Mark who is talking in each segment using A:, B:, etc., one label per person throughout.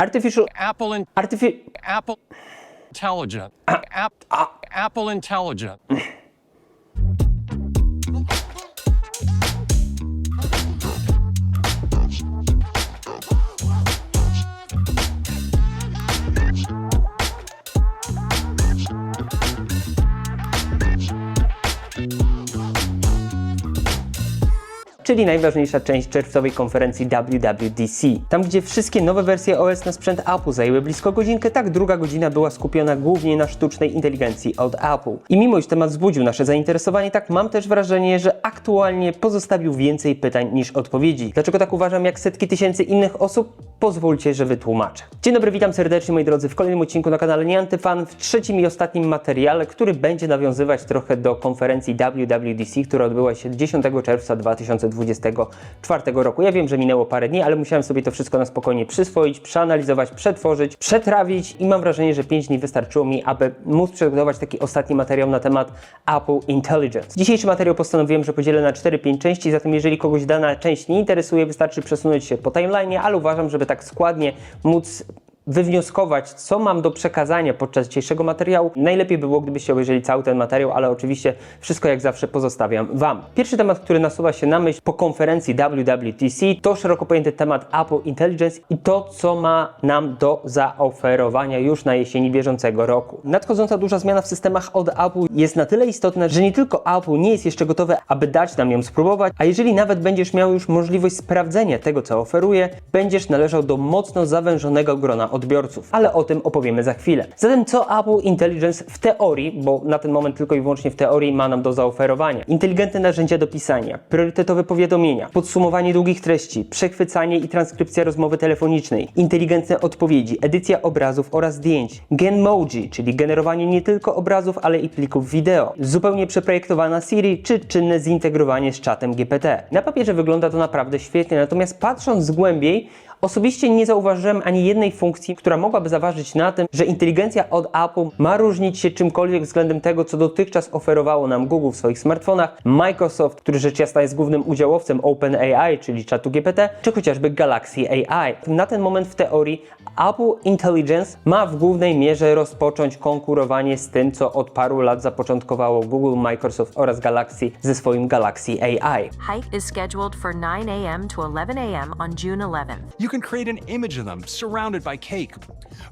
A: Artificial...
B: Apple
A: Artifi...
B: Apple intelligent. Ah. App, Apple intelligent.
A: Czyli najważniejsza część czerwcowej konferencji WWDC. Tam, gdzie wszystkie nowe wersje OS na sprzęt Apple zajęły blisko godzinkę, tak druga godzina była skupiona głównie na sztucznej inteligencji od Apple. I mimo, iż temat wzbudził nasze zainteresowanie, tak mam też wrażenie, że aktualnie pozostawił więcej pytań niż odpowiedzi. Dlaczego tak uważam, jak setki tysięcy innych osób? Pozwólcie, że wytłumaczę. Dzień dobry, witam serdecznie moi drodzy w kolejnym odcinku na kanale Nieantyfan, w trzecim i ostatnim materiale, który będzie nawiązywać trochę do konferencji WWDC, która odbyła się 10 czerwca 2024 roku. Ja wiem, że minęło parę dni, ale musiałem sobie to wszystko na spokojnie przyswoić, przeanalizować, przetworzyć, przetrawić i mam wrażenie, że 5 dni wystarczyło mi, aby móc przygotować taki ostatni materiał na temat Apple Intelligence. Dzisiejszy materiał postanowiłem, że podzielę na 4-5 części, zatem jeżeli kogoś dana część nie interesuje, wystarczy przesunąć się po timeline'ie, ale uważam, żeby tak składnie móc wywnioskować, co mam do przekazania podczas dzisiejszego materiału. Najlepiej by było, gdybyście obejrzeli cały ten materiał, ale oczywiście wszystko jak zawsze pozostawiam Wam. Pierwszy temat, który nasuwa się na myśl po konferencji WWDC to szeroko pojęty temat Apple Intelligence i to, co ma nam do zaoferowania już na jesieni bieżącego roku. Nadchodząca duża zmiana w systemach od Apple jest na tyle istotna, że nie tylko Apple nie jest jeszcze gotowe, aby dać nam ją spróbować, a jeżeli nawet będziesz miał już możliwość sprawdzenia tego, co oferuje, będziesz należał do mocno zawężonego grona odbiorców, ale o tym opowiemy za chwilę. Zatem co Apple Intelligence w teorii, bo na ten moment tylko i wyłącznie w teorii ma nam do zaoferowania? Inteligentne narzędzia do pisania, priorytetowe powiadomienia, podsumowanie długich treści, przechwycanie i transkrypcja rozmowy telefonicznej, inteligentne odpowiedzi, edycja obrazów oraz zdjęć, Genmoji, czyli generowanie nie tylko obrazów, ale i plików wideo, zupełnie przeprojektowana Siri czy czynne zintegrowanie z czatem GPT. Na papierze wygląda to naprawdę świetnie, natomiast patrząc głębiej, Osobiście nie zauważyłem ani jednej funkcji, która mogłaby zaważyć na tym, że inteligencja od Apple ma różnić się czymkolwiek względem tego, co dotychczas oferowało nam Google w swoich smartfonach, Microsoft, który rzecz jasna jest głównym udziałowcem OpenAI, czyli czatu GPT, czy chociażby Galaxy AI. Na ten moment w teorii Apple Intelligence ma w głównej mierze rozpocząć konkurowanie z tym, co od paru lat zapoczątkowało Google, Microsoft oraz Galaxy ze swoim Galaxy AI.
C: Hike is scheduled for 9 a.m. to 11 a.m. on June 11th.
D: You can create an image of them surrounded by cake.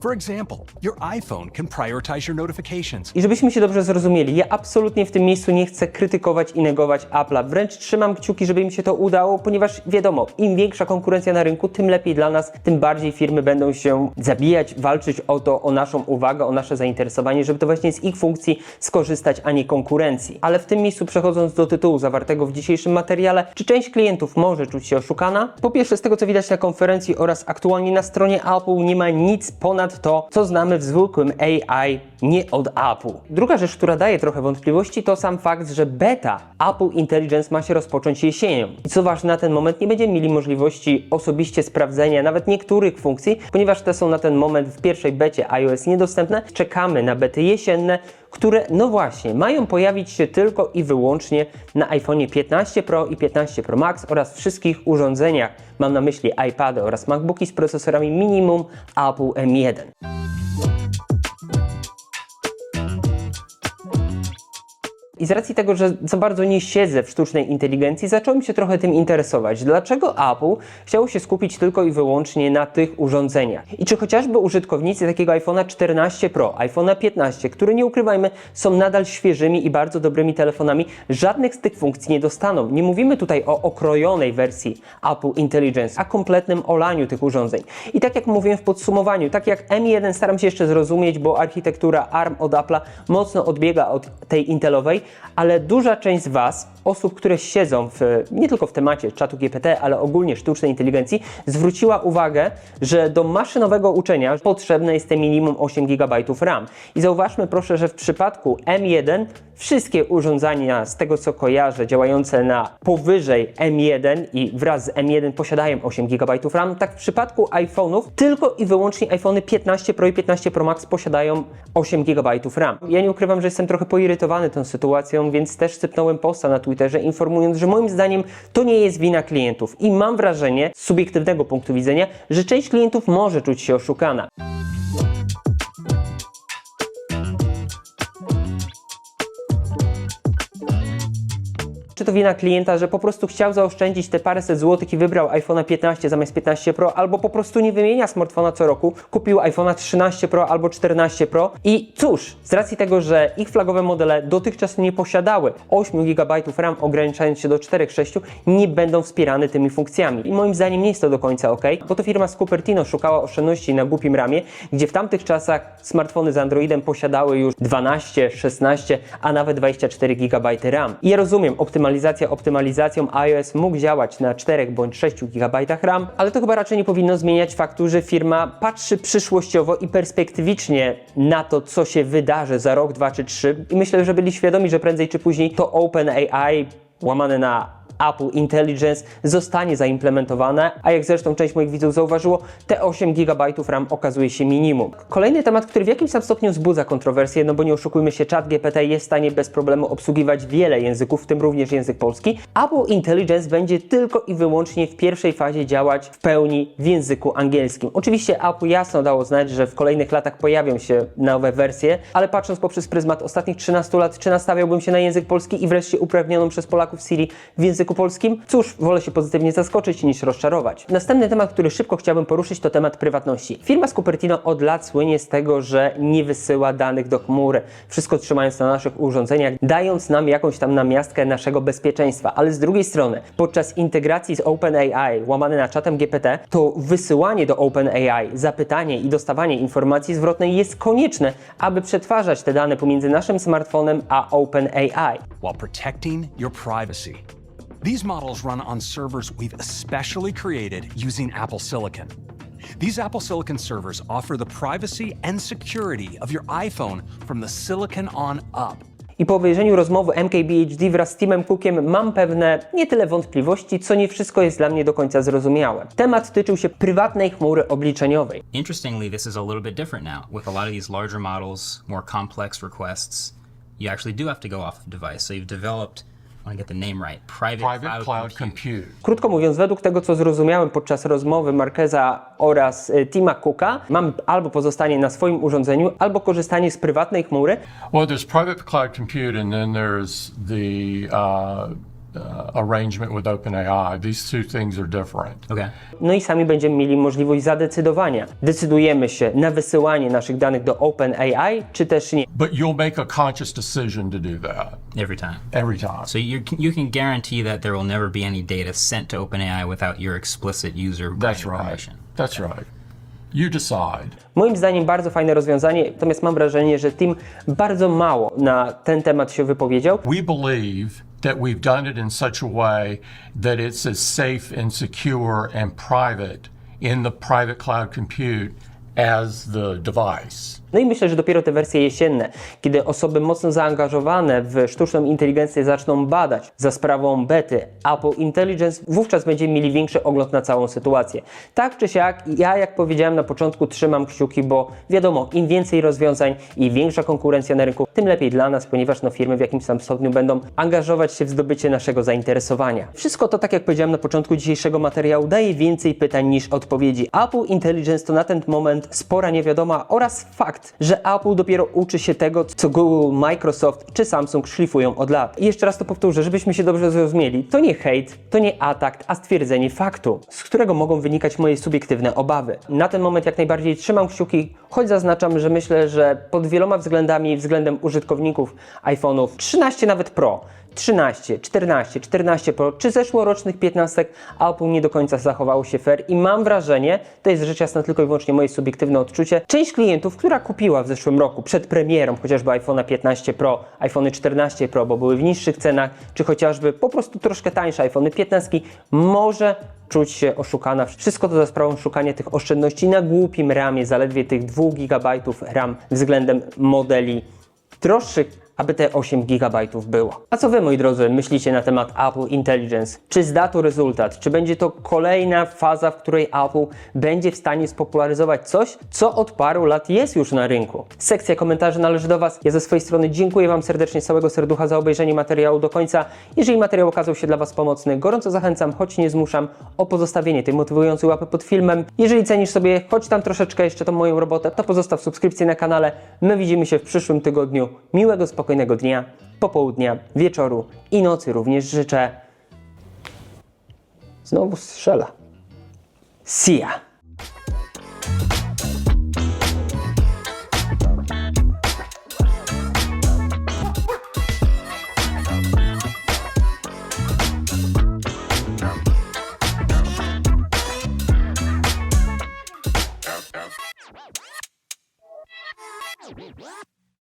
D: For example, your iPhone can prioritize your notifications.
A: I żebyśmy się dobrze zrozumieli, ja absolutnie w tym miejscu nie chcę krytykować i negować Apple'a. Wręcz trzymam kciuki, żeby im się to udało, ponieważ wiadomo, im większa konkurencja na rynku, tym lepiej dla nas, tym bardziej firmy będą się zabijać, walczyć o to, o naszą uwagę, o nasze zainteresowanie, żeby to właśnie z ich funkcji skorzystać, a nie konkurencji. Ale w tym miejscu przechodząc do tytułu zawartego w dzisiejszym materiale, czy część klientów może czuć się oszukana? Po pierwsze, z tego co widać na konferencji oraz aktualnie na stronie Apple nie ma nic ponad to, co znamy w zwykłym AI, nie od Apple. Druga rzecz, która daje trochę wątpliwości, to sam fakt, że beta Apple Intelligence ma się rozpocząć jesienią. I co ważne, na ten moment nie będziemy mieli możliwości osobiście sprawdzenia nawet niektórych funkcji, ponieważ te są na ten moment w pierwszej becie iOS niedostępne. Czekamy na bety jesienne, które, no właśnie, mają pojawić się tylko i wyłącznie na iPhone 15 Pro i 15 Pro Max oraz wszystkich urządzeniach, mam na myśli iPady oraz MacBooki z procesorami minimum Apple M1. I z racji tego, że za bardzo nie siedzę w sztucznej inteligencji, zacząłem się trochę tym interesować. Dlaczego Apple chciało się skupić tylko i wyłącznie na tych urządzeniach? I czy chociażby użytkownicy takiego iPhone'a 14 Pro, iPhone'a 15, które nie ukrywajmy, są nadal świeżymi i bardzo dobrymi telefonami, żadnych z tych funkcji nie dostaną. Nie mówimy tutaj o okrojonej wersji Apple Intelligence, a kompletnym olaniu tych urządzeń. I tak jak mówiłem w podsumowaniu, tak jak M1 staram się jeszcze zrozumieć, bo architektura ARM od Apple'a mocno odbiega od tej intelowej, ale duża część z Was, osób, które siedzą w, nie tylko w temacie czatu GPT, ale ogólnie sztucznej inteligencji, zwróciła uwagę, że do maszynowego uczenia potrzebne jest te minimum 8 GB RAM. I zauważmy proszę, że w przypadku M1 wszystkie urządzenia, z tego co kojarzę, działające na powyżej M1 i wraz z M1 posiadają 8 GB RAM, tak w przypadku iPhone'ów tylko i wyłącznie iPhony 15 Pro i 15 Pro Max posiadają 8 GB RAM. Ja nie ukrywam, że jestem trochę poirytowany tą sytuacją, sytuacją, więc też sypnąłem posta na Twitterze informując, że moim zdaniem to nie jest wina klientów i mam wrażenie, z subiektywnego punktu widzenia, że część klientów może czuć się oszukana. To wina klienta, że po prostu chciał zaoszczędzić te paręset złotych i wybrał iPhone 15 zamiast 15 Pro, albo po prostu nie wymienia smartfona co roku, kupił iPhone 13 Pro albo 14 Pro i cóż, z racji tego, że ich flagowe modele dotychczas nie posiadały 8 GB RAM, ograniczając się do 4-6, nie będą wspierane tymi funkcjami. I moim zdaniem nie jest to do końca ok, bo to firma z Cupertino szukała oszczędności na głupim ramie, gdzie w tamtych czasach smartfony z Androidem posiadały już 12, 16, a nawet 24 GB RAM. I ja rozumiem, optymalizacja optymalizacją iOS mógł działać na 4 bądź 6 GB RAM, ale to chyba raczej nie powinno zmieniać faktu, że firma patrzy przyszłościowo i perspektywicznie na to, co się wydarzy za rok, dwa czy trzy. I myślę, że byli świadomi, że prędzej czy później to OpenAI łamane na Apple Intelligence zostanie zaimplementowane, a jak zresztą część moich widzów zauważyło, te 8 GB RAM okazuje się minimum. Kolejny temat, który w jakimś tam stopniu wzbudza kontrowersje, no bo nie oszukujmy się, chat GPT jest w stanie bez problemu obsługiwać wiele języków, w tym również język polski. Apple Intelligence będzie tylko i wyłącznie w pierwszej fazie działać w pełni w języku angielskim. Oczywiście Apple jasno dało znać, że w kolejnych latach pojawią się nowe wersje, ale patrząc poprzez pryzmat ostatnich 13 lat, czy nastawiałbym się na język polski i wreszcie uprawnioną przez Polaków Siri w języku polskim? Cóż, wolę się pozytywnie zaskoczyć niż rozczarować. Następny temat, który szybko chciałbym poruszyć, to temat prywatności. Firma z Cupertino od lat słynie z tego, że nie wysyła danych do chmury, wszystko trzymając na naszych urządzeniach, dając nam jakąś tam namiastkę naszego bezpieczeństwa. Ale z drugiej strony, podczas integracji z OpenAI, łamane na czatem GPT, to wysyłanie do OpenAI, zapytanie i dostawanie informacji zwrotnej jest konieczne, aby przetwarzać te dane pomiędzy naszym smartfonem a OpenAI.
D: while protecting your privacy. These models run on servers we've especially created using Apple Silicon. These Apple Silicon servers offer the privacy and security of your iPhone from the silicon on up.
A: I po obejrzeniu rozmowy MKBHD wraz z Timem Cookiem mam pewne nie tyle wątpliwości, co nie wszystko jest dla mnie do końca zrozumiałe. Temat tyczył się prywatnej chmury obliczeniowej.
E: Interestingly, this is a little bit different now. With a lot of these larger models, more complex requests, you actually do have to go off of device. So you've developed,
A: Krótko mówiąc, według tego co zrozumiałem podczas rozmowy Marqueza oraz y, Tima Cooka, mam albo pozostanie na swoim urządzeniu, albo korzystanie z prywatnej chmury,
B: Well, there's private cloud compute, and then there's the uh, arrangement with OpenAI. These two things are different.
E: Okay.
A: no i sami będziemy mieli możliwość zadecydowania. Decydujemy się na wysyłanie naszych danych do OpenAI, czy też nie.
B: But you'll make a conscious decision to do that
E: Every time.
B: every time.
E: So you can, you can guarantee that there will never be any data sent to OpenAI without your explicit user
B: That's right.
E: permission.
B: That's right. You decide.
A: Moim zdaniem bardzo fajne rozwiązanie, natomiast mam wrażenie, że Tim bardzo mało na ten temat się wypowiedział.
B: We believe that we've done it in such a way that it's as safe and secure and private in the private cloud compute as the device.
A: No i myślę, że dopiero te wersje jesienne, kiedy osoby mocno zaangażowane w sztuczną inteligencję zaczną badać za sprawą bety Apple Intelligence, wówczas będziemy mieli większy ogląd na całą sytuację. Tak czy siak, ja jak powiedziałem na początku trzymam kciuki, bo wiadomo, im więcej rozwiązań i większa konkurencja na rynku, tym lepiej dla nas, ponieważ no, firmy w jakimś tam stopniu będą angażować się w zdobycie naszego zainteresowania. Wszystko to, tak jak powiedziałem na początku dzisiejszego materiału, daje więcej pytań niż odpowiedzi. Apple Intelligence to na ten moment spora niewiadoma oraz fakt, że Apple dopiero uczy się tego, co Google, Microsoft czy Samsung szlifują od lat. I jeszcze raz to powtórzę, żebyśmy się dobrze zrozumieli. To nie hejt, to nie atak, a stwierdzenie faktu, z którego mogą wynikać moje subiektywne obawy. Na ten moment jak najbardziej trzymam kciuki, choć zaznaczam, że myślę, że pod wieloma względami, względem użytkowników iPhone'ów 13 nawet Pro, 13, 14, 14 Pro czy zeszłorocznych 15 Apple nie do końca zachowało się fair i mam wrażenie, to jest rzecz jasna tylko i wyłącznie moje subiektywne odczucie, część klientów, która kupiła w zeszłym roku przed premierą chociażby iPhone'a 15 Pro, iPhony 14 Pro, bo były w niższych cenach, czy chociażby po prostu troszkę tańsze iPhony 15, może czuć się oszukana. Wszystko to za sprawą szukania tych oszczędności na głupim ramie, zaledwie tych 2 GB RAM względem modeli droższych aby te 8 GB było. A co wy, moi drodzy, myślicie na temat Apple Intelligence? Czy zda to rezultat? Czy będzie to kolejna faza, w której Apple będzie w stanie spopularyzować coś, co od paru lat jest już na rynku? Sekcja komentarzy należy do Was. Ja ze swojej strony dziękuję Wam serdecznie całego serducha za obejrzenie materiału do końca. Jeżeli materiał okazał się dla Was pomocny, gorąco zachęcam, choć nie zmuszam, o pozostawienie tej motywującej łapy pod filmem. Jeżeli cenisz sobie choć tam troszeczkę jeszcze tą moją robotę, to pozostaw subskrypcję na kanale. My widzimy się w przyszłym tygodniu. Miłego, spokojnego dnia, popołudnia, wieczoru i nocy również życzę. Znowu strzela. See ya!